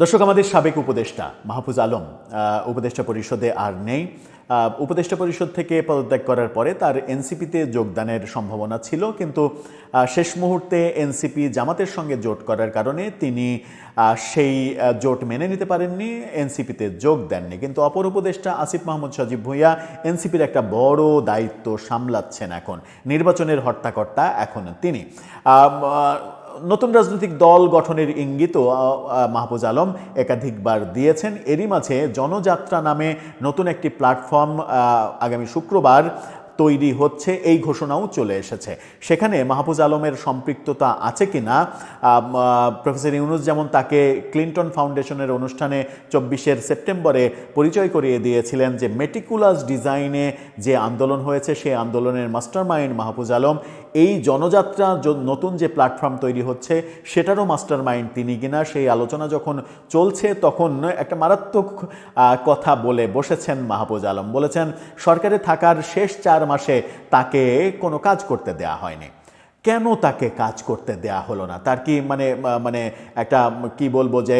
দর্শক, আমাদের সাবেক উপদেষ্টা মাহফুজ আলম উপদেষ্টা পরিষদে আর নেই। উপদেষ্টা পরিষদ থেকে পদত্যাগ করার পরে তার এনসিপিতে যোগদানের সম্ভাবনা ছিল, কিন্তু শেষ মুহূর্তে এনসিপি জামাতের সঙ্গে জোট করার কারণে তিনি সেই জোট মেনে নিতে পারেননি, এনসিপিতে যোগ দেননি। কিন্তু অপর উপদেষ্টা আসিফ মাহমুদ সজীব ভুঁইয়া এনসিপির একটা বড় দায়িত্ব সামলাচ্ছেন এখন। নির্বাচনের হর্তাকর্তা এখন তিনি। নতুন রাজনৈতিক দল গঠনের আহ, মাহফুজ আলম একাধিকবার দিয়েছেন। এরই মাঝে জনযাত্রা নামে নতুন একটি প্ল্যাটফর্ম আগামী শুক্রবার তৈরি হচ্ছে এই ঘোষণাও চলে এসেছে। সেখানে মাহফুজ আলমের সম্পৃক্ততা আছে আম, আহ, প্রফেসর ইউনুস যেমন তাকে ক্লিন্টন ফাউন্ডেশনের অনুষ্ঠানে চব্বিশের সেপ্টেম্বরে পরিচয় করিয়ে দিয়েছিলেন যে মেটিকুলাস ডিজাইনে যে আন্দোলন হয়েছে সেই আন্দোলনের মাস্টারমাইন্ড মাহফুজ আলম এই জনযাত্রা নতুন যে প্ল্যাটফর্ম তৈরি হচ্ছে সেটারও মাস্টার মাইন্ড তিনি কিনা সেই আলোচনা যখন চলছে তখন একটা মারাত্মক কথা বলে বসেছেন মাহফুজ আলম। বলেছেন সরকারে থাকার শেষ চার মাসে তাকে কোনো কাজ করতে দেয়া হয়নি। কেন তাকে কাজ করতে দেয়া হলো না? তার কি মানে মানে একটা, কি বলব যে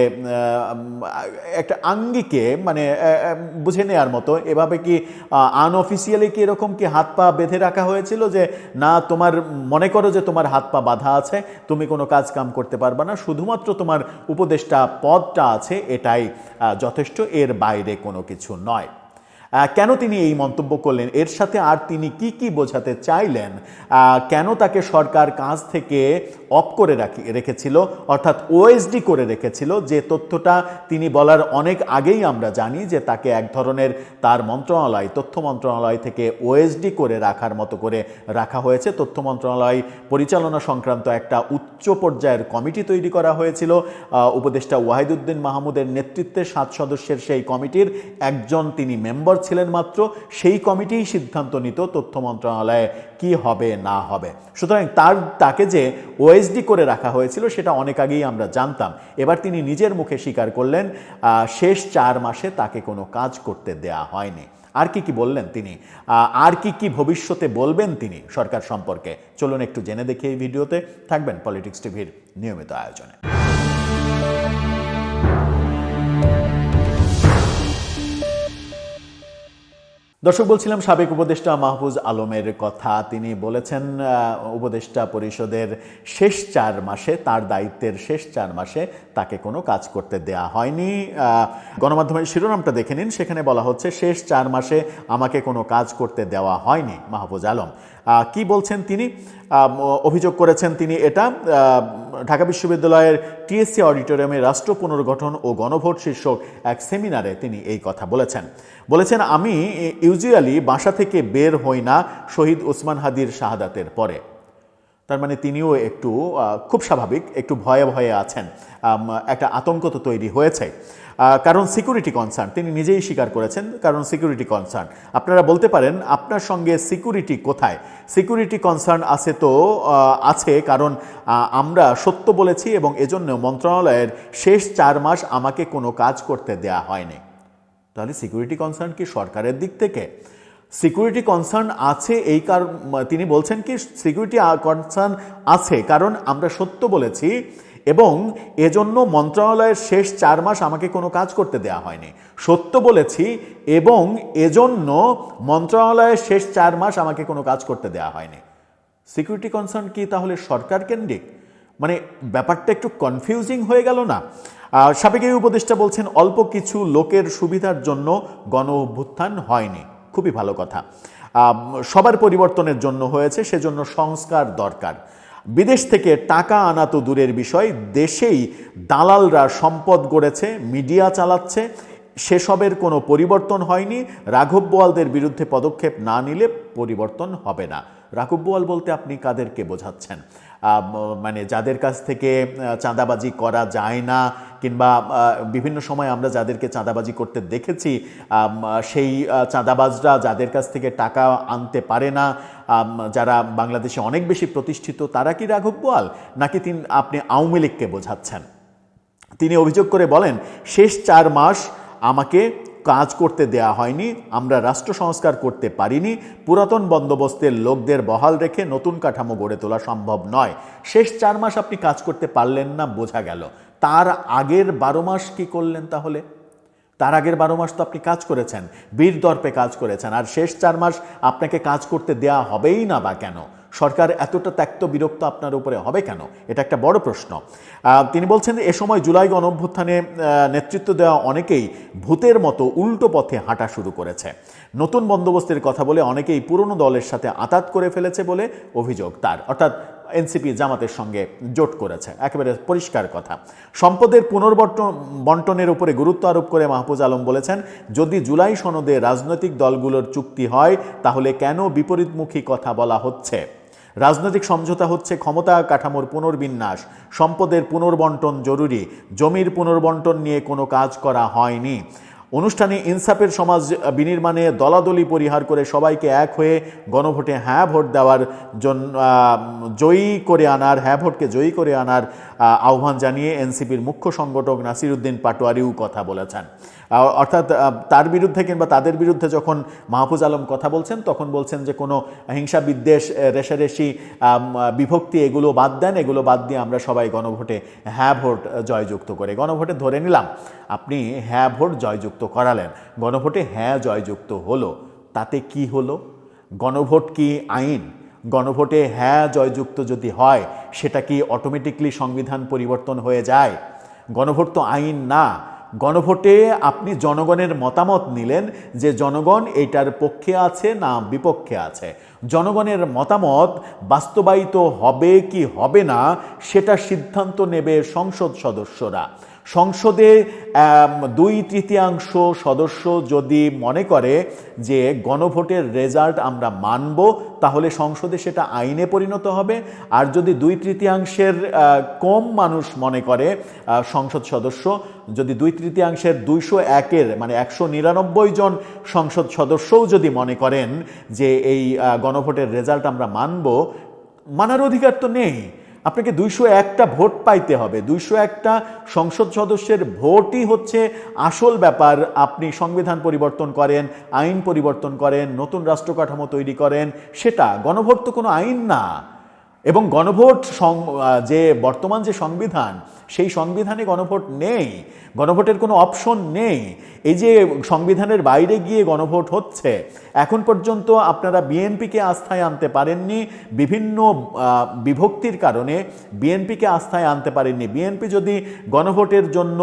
একটা আঙ্গিকে মানে বুঝে নেওয়ার মতো, এভাবে কি আনঅফিসিয়ালি কি এরকম কি হাত পা বেঁধে রাখা হয়েছিল যে, না, তোমার, মনে করো যে তোমার হাত পা বাঁধা আছে, তুমি কোনো কাজ কাম করতে পারবে না, শুধুমাত্র তোমার উপদেষ্টা পদটা আছে, এটাই যথেষ্ট, এর বাইরে কোনো কিছু নয়। কেন তিনি এই মন্তব্য করলেন? এর সাথে আর তিনি কি কি বোঝাতে চাইলেন? কেন তাকে সরকার কাজ থেকে অফ করে রাখি, রেখেছিল, অর্থাৎ ওএসডি করে রেখেছিল, যে তথ্যটা তিনি বলার অনেক আগেই আমরা জানি যে তাকে এক ধরনের তার মন্ত্রণালয়, তথ্য মন্ত্রণালয় থেকে ওএসডি করে রাখার মতো করে রাখা হয়েছে। তথ্য মন্ত্রণালয় পরিচালনা সংক্রান্ত একটা উচ্চ পর্যায়ের কমিটি তৈরি করা হয়েছিল। উপদেষ্টা ওয়াহিদুদ্দিন মাহমুদের নেতৃত্বে সাত সদস্যের সেই কমিটির একজন তিনি মেম্বার ছিলেন মাত্র, সেই কমিটিই সিদ্ধান্ত নিত তথ্য মন্ত্রণালয়ে কি হবে, না হবে। সুতরাং তার, তাকে যে ওএসডি করে রাখা হয়েছিল, সেটা অনেক আগেই আমরা জানতাম। এবার তিনি নিজের মুখে স্বীকার করলেন শেষ চার মাসে তাকে কোনো কাজ করতে দেয়া হয়নি। আর কি কি বললেন তিনি? আর কি কি ভবিষ্যতে বলবেন তিনি সরকার সম্পর্কে? চলুন একটু জেনে দেখি এই ভিডিওতে। থাকবেন পলিটিক্স টিভির নিয়মিত আয়োজনে। দর্শক, বলছিলাম সাবেক উপদেষ্টা মাহফুজ আলমের কথা। তিনি বলেছেন উপদেষ্টা পরিষদের শেষ চার মাসে, তার দায়িত্বের শেষ চার মাসে তাকে কোনো কাজ করতে দেয়া হয়নি। গণমাধ্যমের শিরোনামটা দেখে নিন। সেখানে বলা হচ্ছে, শেষ চার মাসে আমাকে কোনো কাজ করতে দেওয়া হয়নি মাহফুজ আলম। কি বলছেন তিনি? অভিযোগ করেছেন তিনি এটা। ঢাকা বিশ্ববিদ্যালয়ের টিএসসি অডিটোরিয়ামে রাষ্ট্র পুনর্গঠন ও গণভোট শীর্ষক এক সেমিনারে তিনি এই কথা বলেছেন। বলেছেন, আমি ইউজুয়ালি বাসা থেকে বের হই না শহীদ ওসমান হাদির শাহাদাতের পরে। তার মানে তিনিও একটু খুব স্বাভাবিক, একটু ভয়ে ভয়ে আছেন। একটা আতঙ্ক তো তৈরি হয়েছে। কারণ সিকিউরিটি কনসার্ন তিনি নিজেই স্বীকার করেছেন, কারণ সিকিউরিটি কনসার্ন আপনারা বলতে পারেন, আপনার সঙ্গে সিকিউরিটি কোথায়? সিকিউরিটি কনসার্ন আছে তো আছে কারণ আমরা সত্য বলেছি এবং এজন্য মন্ত্রণালয়ের শেষ চার মাস আমাকে কোনো কাজ করতে দেয়া হয়নি। তাহলে সিকিউরিটি কনসার্ন কি সরকারের দিক থেকে? সিকিউরিটি কনসার্ন আছে এই কার তিনি বলছেন কি সিকিউরিটি কনসার্ন আছে, কারণ আমরা সত্য বলেছি এবং এজন্য মন্ত্রণালয়ের শেষ চার মাস আমাকে কোনো কাজ করতে দেয়া হয়নি। সত্য বলেছি এবং এজন্য মন্ত্রণালয়ের শেষ চার মাস আমাকে কোনো কাজ করতে দেয়া হয়নি। সিকিউরিটি কনসার্ন কি তাহলে সরকার কেন্দ্রিক? মানে ব্যাপারটা একটু কনফিউজিং হয়ে গেল না? সাবেক এই উপদেষ্টা বলছেন, অল্প কিছু লোকের সুবিধার জন্য গণ অভ্যুত্থান হয়নি। খুবই ভালো কথা। সবার পরিবর্তনের জন্য হয়েছে, সেজন্য সংস্কার দরকার। বিদেশ থেকে টাকা আনা তো দূরের বিষয়, দেশেই দালালরা সম্পদ গড়েছে, মিডিয়া চালাচ্ছে, সেসবের কোনো পরিবর্তন হয়নি, রাঘব বোয়ালদের বিরুদ্ধে পদক্ষেপ না নিলে পরিবর্তন হবে না। রাঘব বোয়াল বলতে আপনি কাদেরকে বোঝাচ্ছেন? মানে যাদের কাছ থেকে চাঁদাবাজি করা যায় না, কিংবা বিভিন্ন সময় আমরা যাদেরকে চাঁদাবাজি করতে দেখেছি সেই চাঁদাবাজরা যাদের কাছ থেকে টাকা আনতে পারে না যারা বাংলাদেশে অনেক বেশি প্রতিষ্ঠিত, তারা কি রাঘব বোয়াল নাকি তিনি, আপনি আওয়ামী লীগকে বোঝাচ্ছেন? তিনি অভিযোগ করে বলেন, শেষ চার মাস আমাকে কাজ করতে দেয়া হয়নি, আমরা রাষ্ট্র সংস্কার করতে পারিনি, পুরাতন বন্দোবস্তের লোকদের বহাল রেখে নতুন কাঠামো গড়ে তোলা সম্ভব নয়। শেষ চার মাস আপনি কাজ করতে পারলেন না, বোঝা গেল। তার আগের বারো মাস কি করলেন তাহলে? তার আগের বারো মাস তো আপনি কাজ করেছেন, বীর দর্পে কাজ করেছেন, আর শেষ চার মাস আপনাকে কাজ করতে দেয়া হবেই না বা কেন? সরকার এতটা ত্যক্ত বিরক্ত আপনার উপরে হবে কেন? এটা একটা বড় প্রশ্ন। তিনি বলছেন এ সময় জুলাই গণ অভ্যুত্থানে আহ, নেতৃত্ব দেওয়া অনেকেই ভূতের মতো উল্টো পথে হাঁটা শুরু করেছে। নতুন বন্দোবস্তের কথা বলে অনেকেই পুরনো দলের সাথে আতাত করে ফেলেছে বলে অভিযোগ তার। অর্থাৎ এনসিপি জামাতের সঙ্গে জোট করেছে। একেবারে পরিষ্কার কথা। সম্পদের পুনর্বর্তন বন্টনের উপরে গুরুত্ব আরোপ করে মাহফুজ আলম বলেছেন যদি জুলাই সনদে রাজনৈতিক দলগুলোর চুক্তি হয় তাহলে কেন বিপরীতমুখী কথা বলা হচ্ছে? রাজনৈতিক সমঝোতা হচ্ছে ক্ষমতা কাঠামোর পুনর্বিন্যাস, সম্পদের পুনর্বন্টন জরুরি, জমির পুনর্বন্টন নিয়ে কোনো কাজ করা হয়নি। অনুষ্ঠানে ইনসাফের সমাজ বিনির্মাণে দলাদলি পরিহার করে সবাইকে এক হয়ে গণভোটে হ্যাঁ ভোট দেওয়ার জন্য জয়ী করে আনার হ্যাঁ ভোটকে জয়ী করে আনার আহ্বান জানিয়ে এনসিপির মুখ্য সংগঠক নাসিরুদ্দিন পাটোয়ারিও কথা বলেছেন। অর্থাৎ তার বিরুদ্ধে কিংবা তাদের বিরুদ্ধে যখন মাহফুজ আলম কথা বলছেন, তখন বলছেন যে কোনো হিংসা বিদ্বেষ রেষারেষি বিভক্তি, এগুলো বাদ দেন, এগুলো বাদ দিয়ে আমরা সবাই গণভোটে হ্যাঁ ভোট জয়যুক্ত করে। গণভোটে ধরে নিলাম, আপনি হ্যাঁ ভোট জয়যুক্ত করালেন। গণভোটে হ্যাঁ জয়যুক্ত হলো, তাতে কি হলো? গণভোট কি আইন? গণভোটে হ্যাঁ জয়যুক্ত যদি হয়, সেটা কি অটোমেটিকলি সংবিধান পরিবর্তন হয়ে যায়? গণভোট তো আইন না গণভোটে আপনি জনগণের মতামত নিলেন যে জনগণ এটার পক্ষে আছে না বিপক্ষে আছে। জনগণের মতামত বাস্তবায়িত হবে কি হবে না, সেটা সিদ্ধান্ত নেবে সংসদ সদস্যরা। সংসদে দুই তৃতীয়াংশ সদস্য যদি মনে করে যে গণভোটের রেজাল্ট আমরা মানব, তাহলে সংসদে সেটা আইনে পরিণত হবে। আর যদি দুই তৃতীয়াংশের কম মানুষ মনে করে সংসদ সদস্য, যদি দুই তৃতীয়াংশের দুইশো একের মানে একশো নিরানব্বই জন সংসদ সদস্যও যদি মনে করেন যে এই গণভোটের রেজাল্ট আমরা মানব, মানার অধিকার তো নেই। আপনাকে দুইশো একটা ভোট পাইতে হবে। দুইশো একটা সংসদ সদস্যের ভোটই হচ্ছে আসল ব্যাপার। আপনি সংবিধান পরিবর্তন করেন, আইন পরিবর্তন করেন, নতুন রাষ্ট্রকাঠামো তৈরি করেন, সেটা গণভোট তো কোনো আইন না। এবং গণভোট যে বর্তমান যে সংবিধান, সেই সংবিধানে গণভোট নেই, গণভোটের কোনো অপশন নেই। এই যে সংবিধানের বাইরে গিয়ে গণভোট হচ্ছে, এখন পর্যন্ত আপনারা বিএনপিকে আস্থায় আনতে পারেননি, বিভিন্ন বিভক্তির কারণে বিএনপিকে আস্থায় আনতে পারেননি। বিএনপি যদি গণভোটের জন্য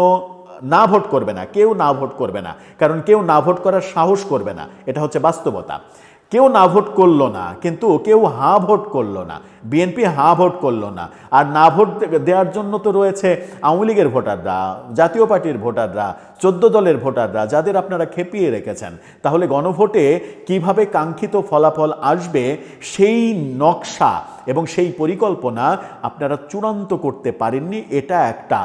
না ভোট করবে না, কেউ না ভোট করবে না, কারণ কেউ না ভোট করার সাহস করবে না, এটা হচ্ছে বাস্তবতা। কেউ না ভোট করল না, কিন্তু কেউ হাঁ ভোট করল না বিএনপি হাঁ ভোট করল না, আর না ভোট দেওয়ার জন্য তো রয়েছে আওয়ামী লীগের ভোটাররা, জাতীয় পার্টির ভোটাররা চোদ্দ দলের ভোটাররা, যাদের আপনারা খেপিয়ে রেখেছেন, তাহলে গণভোটে কীভাবে কাঙ্ক্ষিত ফলাফল আসবে, সেই নকশা এবং সেই পরিকল্পনা আপনারা চূড়ান্ত করতে পারেননি, এটা একটা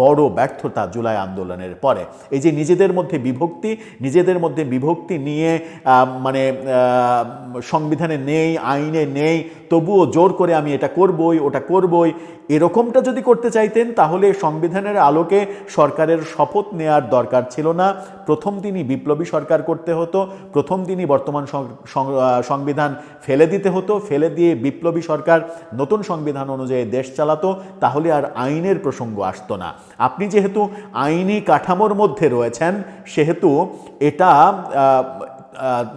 বড় ব্যর্থতা জুলাই আন্দোলনের পরে। এই যে নিজেদের মধ্যে বিভক্তি, নিজেদের মধ্যে বিভক্তি নিয়ে মানে সংবিধানে নেই, আইনে নেই, তবুও জোর করে আমি এটা করবই, ওটা করবই, এরকমটা যদি করতে চাইতেন, তাহলে সংবিধানের আলোকে সরকারের শপথ নেয়ার দরকার ছিল না। প্রথম দিনই বিপ্লবী সরকার করতে হতো। প্রথম দিনই বর্তমান সংবিধান ফেলে দিতে হতো। ফেলে দিয়ে বিপ্লবী সরকার নতুন সংবিধান অনুযায়ী দেশ চালাতো। তাহলে আর আইনের প্রসঙ্গ আসতো না। আপনি যেহেতু আইনি কাঠামোর মধ্যে রয়েছেন, সেহেতু এটা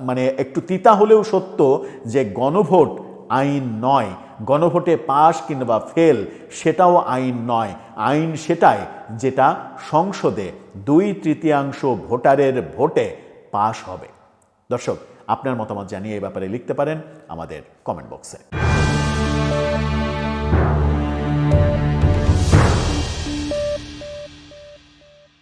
মানে একটু তিতা হলেও সত্য যে গণভোট আইন নয়। গণভোটে পাশ কিংবা ফেল, সেটাও আইন নয়। আইন সেটাই যেটা সংসদে দুই তৃতীয়াংশ ভোটারের ভোটে পাশ হবে। দর্শক, আপনার মতামত জানিয়ে এই ব্যাপারে লিখতে পারেন আমাদের কমেন্ট বক্সে